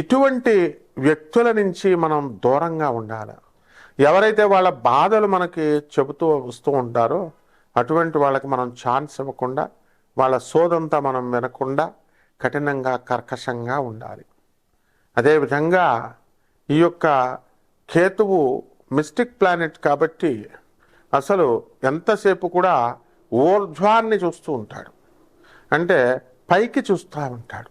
ఇటువంటి వ్యక్తుల నుంచి మనం దూరంగా ఉండాలి. ఎవరైతే వాళ్ళ బాధలు మనకి చెబుతూ వస్తూ ఉంటారో అటువంటి వాళ్ళకి మనం ఛాన్స్ ఇవ్వకుండా వాళ్ళ సోదంతా మనం వినకుండా కఠినంగా కర్కశంగా ఉండాలి. అదేవిధంగా ఈ యొక్క కేతువు మిస్టిక్ ప్లానెట్ కాబట్టి అసలు ఎంతసేపు కూడా ఊర్ధ్వాన్ని చూస్తూ ఉంటాడు. అంటే పైకి చూస్తూ ఉంటాడు.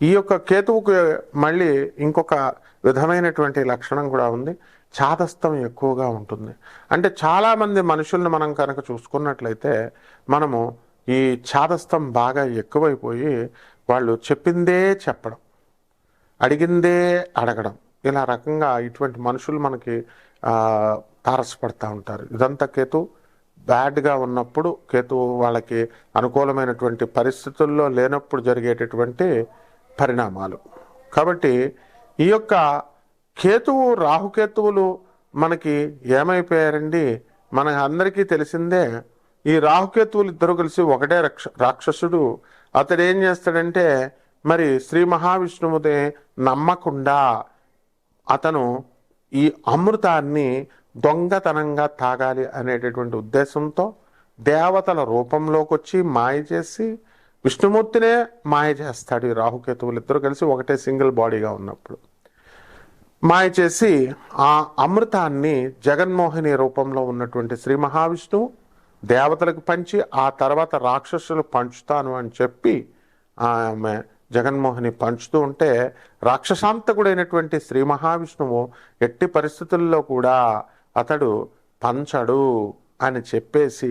ఈ యొక్క కేతువుకు మళ్ళీ ఇంకొక విధమైనటువంటి లక్షణం కూడా ఉంది. చాదస్తం ఎక్కువగా ఉంటుంది. అంటే చాలామంది మనుషుల్ని మనం కనుక చూసుకున్నట్లయితే మనము ఈ చాదస్తం బాగా ఎక్కువైపోయి వాళ్ళు చెప్పిందే చెప్పడం అడిగిందే అడగడం ఇలా రకంగా ఇటువంటి మనుషులు మనకి తారసపడతా ఉంటారు. ఇదంతా కేతు బ్యాడ్గా ఉన్నప్పుడు కేతు వాళ్ళకి అనుకూలమైనటువంటి పరిస్థితుల్లో లేనప్పుడు జరిగేటటువంటి పరిణామాలు. కాబట్టి ఈ యొక్క కేతువు రాహుకేతువులు మనకి ఏమైపోయారండి? మన అందరికీ తెలిసిందే ఈ రాహుకేతువులు ఇద్దరు కలిసి ఒకటే రక్ష రాక్షసుడు. అతడు ఏం చేస్తాడంటే మరి శ్రీ మహావిష్ణువుదే నమ్మకుండా అతను ఈ అమృతాన్ని దొంగతనంగా తాగాలి అనేటటువంటి ఉద్దేశంతో దేవతల రూపంలోకి వచ్చి మాయ చేసి విష్ణుమూర్తినే మాయ చేస్తాడు ఈ రాహుకేతువులు ఇద్దరు కలిసి ఒకటే సింగిల్ బాడీగా ఉన్నప్పుడు. మాయ చేసి ఆ అమృతాన్ని జగన్మోహిని రూపంలో ఉన్నటువంటి శ్రీ మహావిష్ణువు దేవతలకు పంచి ఆ తర్వాత రాక్షసులు పంచుతాను అని చెప్పి ఆమె జగన్మోహిని పంచుతూ ఉంటే రాక్షసాంతకుడైనటువంటి శ్రీ మహావిష్ణువు ఎట్టి పరిస్థితుల్లో కూడా అతడు పంచడు అని చెప్పేసి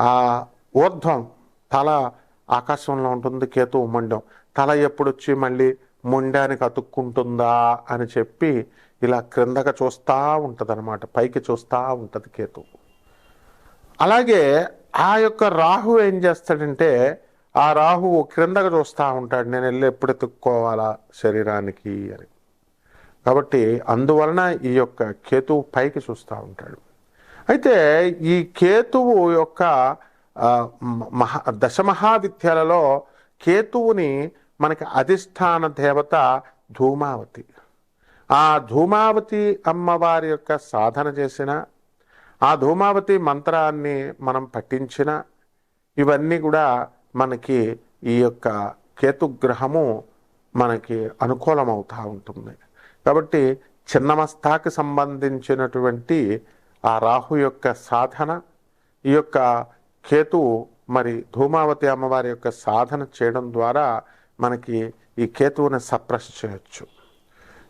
ఆ ఊర్ధ్వం తల ఆకాశంలో ఉంటుంది కేతు ముండం తల ఎప్పుడొచ్చి మళ్ళీ మొండానికి అతుక్కుంటుందా అని చెప్పి ఇలా క్రిందగా చూస్తూ ఉంటుంది అనమాట పైకి చూస్తూ ఉంటుంది కేతు. అలాగే ఆ యొక్క రాహు ఏం చేస్తాడంటే ఆ రాహువు క్రిందగా చూస్తూ ఉంటాడు నేను వెళ్ళి ఎప్పుడు ఎత్తుక్కోవాలా శరీరానికి అని. కాబట్టి అందువలన ఈ యొక్క కేతువు పైకి చూస్తూ ఉంటాడు. అయితే ఈ కేతువు యొక్క మహా దశమహావిద్యలలో కేతువుని మనకి అధిష్టాన దేవత ధూమావతి. ఆ ధూమావతి అమ్మవారి యొక్క సాధన చేసిన ఆ ధూమావతి మంత్రాన్ని మనం పఠించిన ఇవన్నీ కూడా మనకి ఈ యొక్క కేతుగ్రహము మనకి అనుకూలమవుతూ ఉంటుంది. కాబట్టి చిన్నమస్తాకి సంబంధించినటువంటి ఆ రాహు యొక్క సాధన ఈ యొక్క కేతువు మరి ధూమావతి అమ్మవారి యొక్క సాధన చేయడం ద్వారా మనకి ఈ కేతువుని సప్రెస్ చేయొచ్చు.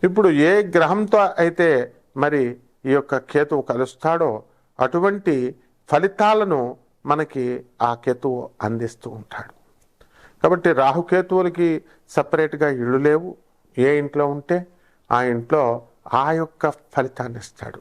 ఇప్పుడు ఏ గ్రహంతో అయితే మరి ఈ యొక్క కేతువు కలుస్తాడో అటువంటి ఫలితాలను మనకి ఆ కేతువు అందిస్తూ ఉంటాడు. కాబట్టి రాహుకేతువులకి సపరేట్గా ఇళ్ళు లేవు. ఏ ఇంట్లో ఉంటే ఆ ఇంట్లో ఆ యొక్క ఫలితాన్ని ఇస్తాడు.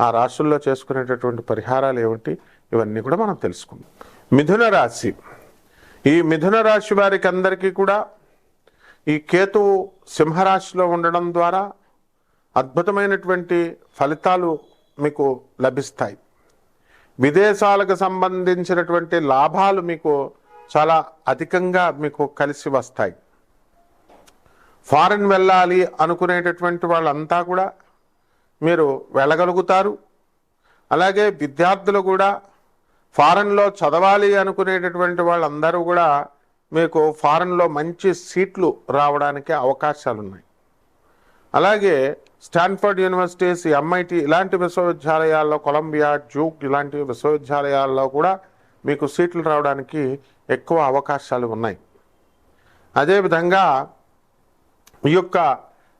ఆ రాశుల్లో చేసుకునేటటువంటి పరిహారాలు ఏమిటి? ఇవన్నీ కూడా మనం తెలుసుకుందాం. మిథున రాశి. ఈ మిథున రాశి వారికి అందరికీ కూడా ఈ కేతువు సింహరాశిలో ఉండడం ద్వారా అద్భుతమైనటువంటి ఫలితాలు మీకు లభిస్తాయి. విదేశాలకు సంబంధించినటువంటి లాభాలు మీకు చాలా అధికంగా మీకు కలిసి వస్తాయి. ఫారెన్ వెళ్ళాలి అనుకునేటటువంటి వాళ్ళంతా కూడా మీరు వెళ్ళగలుగుతారు. అలాగే విద్యార్థులు కూడా ఫారెన్లో చదవాలి అనుకునేటటువంటి వాళ్ళందరూ కూడా మీకు ఫారెన్లో మంచి సీట్లు రావడానికి అవకాశాలు ఉన్నాయి అలాగే స్టాన్ఫర్డ్ యూనివర్సిటీస్ ఎంఐటి ఇలాంటి విశ్వవిద్యాలయాల్లో కొలంబియా జూక్ ఇలాంటి విశ్వవిద్యాలయాల్లో కూడా మీకు సీట్లు రావడానికి ఎక్కువ అవకాశాలు ఉన్నాయి. అదేవిధంగా ఈ యొక్క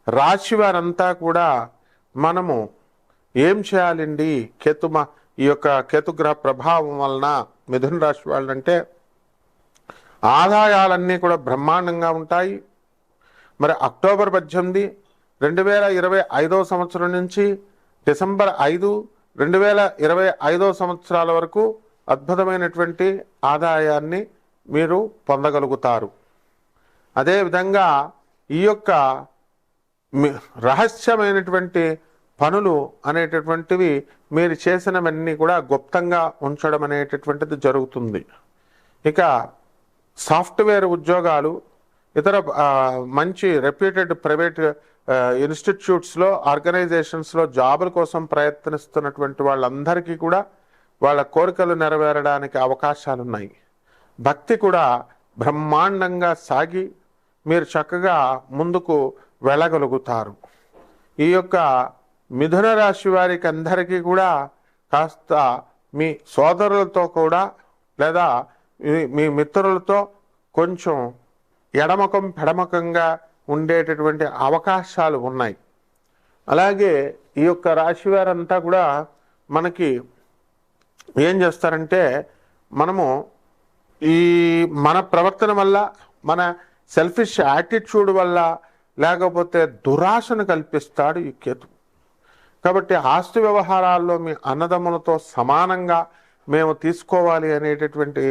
రాశి వారంతా కూడా మనము ఏం చేయాలండి? కేతుమ ఈ యొక్క కేతుగ్రహ ప్రభావం వలన మిథున రాశి వాళ్ళంటే ఆదాయాలన్నీ కూడా బ్రహ్మాండంగా ఉంటాయి. మరి అక్టోబర్ పద్దెనిమిది రెండు వేల ఇరవై ఐదో సంవత్సరం నుంచి డిసెంబర్ ఐదు రెండు వేల ఇరవై ఐదో సంవత్సరాల వరకు అద్భుతమైనటువంటి ఆదాయాన్ని మీరు పొందగలుగుతారు. అదేవిధంగా ఈ యొక్క రహస్యమైనటువంటి పనులు అనేటటువంటివి మీరు చేసినవన్నీ కూడా గుప్తంగా ఉంచడం అనేటటువంటిది జరుగుతుంది. ఇక సాఫ్ట్వేర్ ఉద్యోగాలు ఇతర మంచి రెప్యూటెడ్ ప్రైవేట్ ఇన్స్టిట్యూట్స్లో ఆర్గనైజేషన్స్లో జాబుల కోసం ప్రయత్నిస్తున్నటువంటి వాళ్ళందరికీ కూడా వాళ్ళ కోరికలు నెరవేరడానికి అవకాశాలు ఉన్నాయి భక్తి కూడా బ్రహ్మాండంగా సాగి మీరు చక్కగా ముందుకు వెళ్ళగలుగుతారు. ఈ యొక్క మిథున రాశి వారికి అందరికీ కూడా కాస్త మీ సోదరులతో కూడా లేదా మీ- మిత్రులతో కొంచెం ఎడమకం పెడమకంగా ఉండేటటువంటి అవకాశాలు ఉన్నాయి. అలాగే ఈ యొక్క రాశి వారంతా కూడా మనకి ఏం చేస్తారంటే మనము ఈ మన ప్రవర్తన వల్ల మన సెల్ఫిష్ యాటిట్యూడ్ వల్ల లేకపోతే దురాశను కల్పిస్తాడు ఈ కేతు. కాబట్టి ఆస్తి వ్యవహారాల్లో మీ అన్నదమ్ములతో సమానంగా మేము తీసుకోవాలి అనేటటువంటి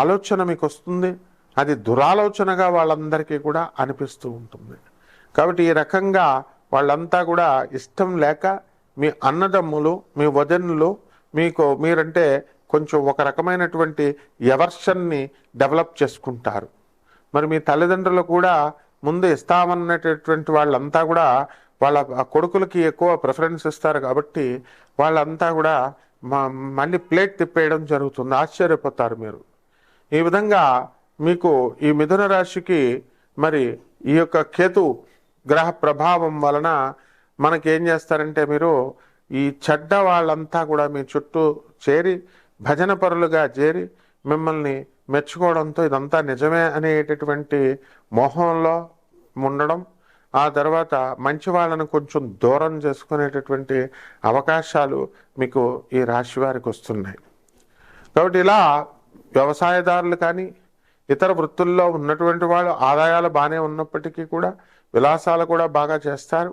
ఆలోచన మీకు వస్తుంది. అది దురాలోచనగా వాళ్ళందరికీ కూడా అనిపిస్తూ ఉంటుంది. కాబట్టి ఈ రకంగా వాళ్ళంతా కూడా ఇష్టం లేక మీ అన్నదమ్ములు మీ వదనులు మీకు మీరంటే కొంచెం ఒక రకమైనటువంటి ఎవర్షన్ని డెవలప్ చేసుకుంటారు. మరి మీ తల్లిదండ్రులు కూడా ముందు ఇస్తామనేటటువంటి వాళ్ళంతా కూడా వాళ్ళ కొడుకులకి ఎక్కువ ప్రిఫరెన్స్ ఇస్తారు కాబట్టి వాళ్ళంతా కూడా మ- మళ్ళీ ప్లేట్ తిప్పేయడం జరుగుతుంది. ఆశ్చర్యపోతారు మీరు. ఈ విధంగా మీకు ఈ మిథున రాశికి మరి ఈ యొక్క కేతు గ్రహ ప్రభావం వలన మనకి ఏం చేస్తారంటే మీరు ఈ చెడ్డ వాళ్ళంతా కూడా మీ చుట్టూ చేరి భజన పరులుగా చేరి మిమ్మల్ని మెచ్చుకోవడంతో ఇదంతా నిజమే అనేటటువంటి మోహంలో ఉండడం ఆ తర్వాత మంచి వాళ్ళను కొంచెం దూరం చేసుకునేటటువంటి అవకాశాలు మీకు ఈ రాశి వారికి వస్తున్నాయి. కాబట్టి ఇలా వ్యవసాయదారులు కానీ ఇతర వృత్తుల్లో ఉన్నటువంటి వాళ్ళు ఆదాయాలు బాగానే ఉన్నప్పటికీ కూడా విలాసాలు కూడా బాగా చేస్తారు.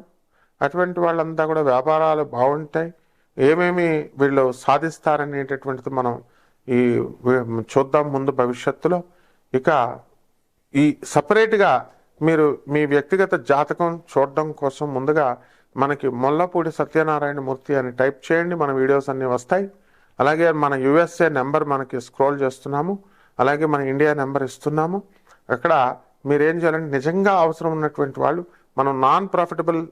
అటువంటి వాళ్ళంతా కూడా వ్యాపారాలు బాగుంటాయి. ఏమేమి వీళ్ళు సాధిస్తారనేటటువంటిది మనం ఈ చూద్దాం ముందు భవిష్యత్తులో. ఇక ఈ సపరేట్గా మీరు మీ వ్యక్తిగత జాతకం చూడడం కోసం ముందుగా మనకి మొల్లపూడి సత్యనారాయణ మూర్తి అని టైప్ చేయండి మన వీడియోస్ అన్నీ వస్తాయి. అలాగే మన యుఎస్ఏ నెంబర్ మనకి స్క్రోల్ చేస్తున్నాము. అలాగే మన ఇండియా నెంబర్ ఇస్తున్నాము. అక్కడ మీరేం చేయాలంటే నిజంగా అవసరం ఉన్నటువంటి వాళ్ళు మనం నాన్ ప్రాఫిటబుల్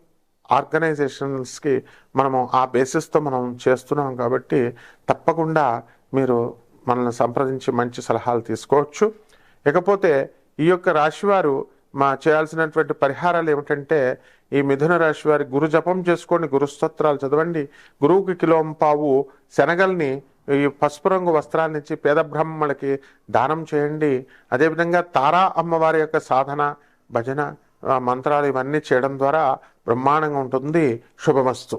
ఆర్గనైజేషన్స్కి మనము ఆ బేసిస్తో మనం చేస్తున్నాం కాబట్టి తప్పకుండా మీరు మనల్ని సంప్రదించి మంచి సలహాలు తీసుకోవచ్చు. ఇకపోతే ఈ యొక్క రాశివారు మా చేయాల్సినటువంటి పరిహారాలు ఏమిటంటే ఈ మిథున రాశి వారి గురు జపం చేసుకోండి గురుస్తోత్రాలు చదవండి. గురువుకి కిలోం పావు శనగల్ని ఈ పసుపు రంగు వస్త్రాన్ని ఇచ్చి పేద బ్రాహ్మణులకి దానం చేయండి. అదేవిధంగా తారా అమ్మవారి యొక్క సాధన భజన మంత్రాలు ఇవన్నీ చేయడం ద్వారా బ్రహ్మాండంగా ఉంటుంది. శుభమస్తు.